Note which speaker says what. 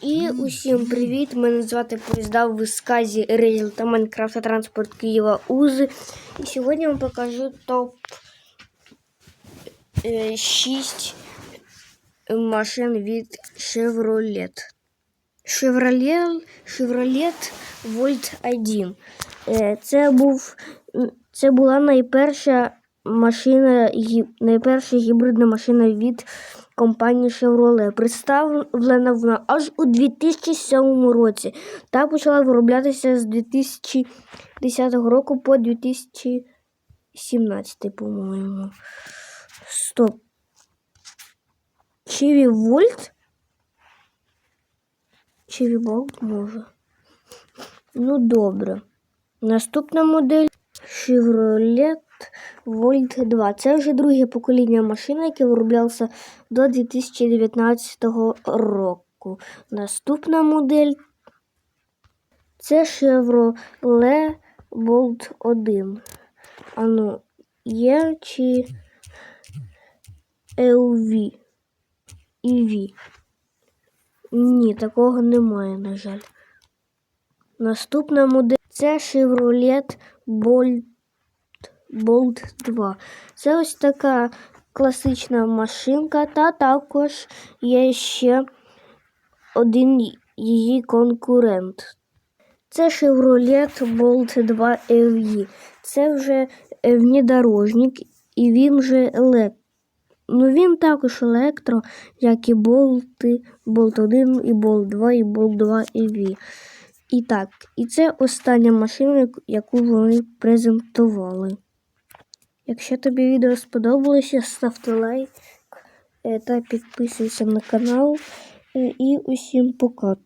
Speaker 1: І усім привіт! Мене звати Поїзда в сказі Рейл та Майнкрафт Транспорт Києва УЗ. І сьогодні я вам покажу топ 6 машин від Chevrolet. Chevrolet, Chevrolet Volt 1. Е, Це, був, це була найперша машина, найперша гібридна машина від компанії Chevrolet. Представлена вона аж у 2007 році та почала вироблятися з 2010 року по 2017, по-моєму. Стоп. Чиві Вольт? Чиві Болт може. Ну, добре. Наступна модель Chevrolet Volt 2. Це вже друге покоління машини, яке вироблялося до 2019 року. Наступна модель це Chevrolet Bolt 1. Ану, є чи LV? EV? Ні, такого немає, на жаль. Наступна модель це Chevrolet Bolt, Bolt 2. Це ось така класична машинка, та також є ще один її конкурент. Це Chevrolet Bolt 2 LE. Це вже е, внедорожник, і він вже електро. Ну він також електро, як і болти, Bolt 1, і Bolt 2, і Bolt 2 EV. І так, і це остання машина, яку вони презентували. Якщо тобі відео сподобалося, ставте лайк е, та підписуйся на канал. Е, І усім пока.